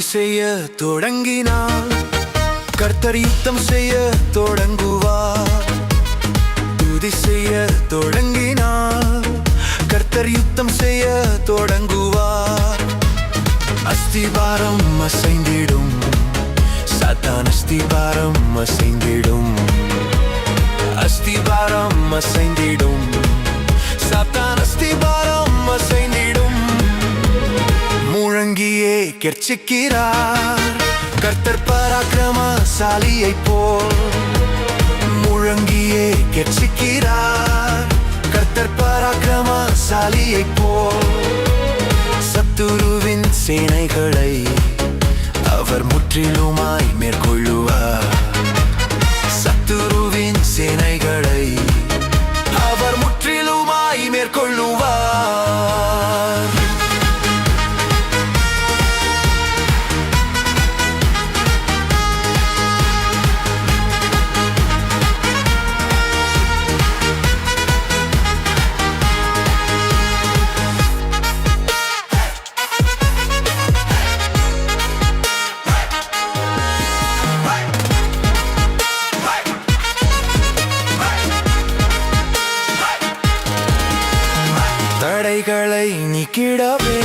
துதி செய்ய தொடங்கினார். கர்த்தர் யுத்தம் செய்ய தொடங்குவார். துதி செய்ய தொடங்கினார். கர்த்தர் யுத்தம் செய்ய தொடங்குவார். அஸ்திபாரம் அசைந்திடும். சாத்தான் அஸ்திபாரம் அசைந்திடும். அஸ்திபாரம் அசைந்திடும். சாத்தான் அஸ்திபாரம் கெர்ச்சிக்கிறார். கர்த்தர் பராக்கிரமசாலியை போல் முழங்கியே கெர்ச்சிக்கிறார். கர்த்தர் பராக்கிரமசாலியை போல் சத்துருவின் சேனைகளை அவர் முற்றிலுமாய் மேற்கொள்ளும். தடைகளை நீக்கிடவே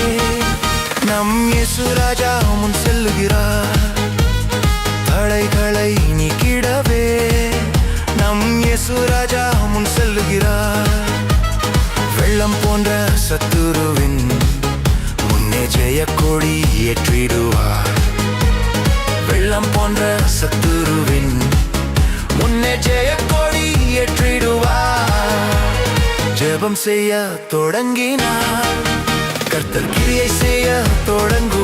நம் இயேசு ராஜா முன் செல்லுகிறார். தடைகளை நீக்கிடவே நம் இயேசு ராஜா முன் செல்லுகிறார். வெள்ளம் போன்ற சத்துருவின் முன்னே ஜெயக்கொடி ஏற்றிடுவார். வெள்ளம் போன்ற சத்துருவின் ஜெபம் செய்ய தொடங்கினார். கர்த்தர் கிரியை செய்ய தொடங்க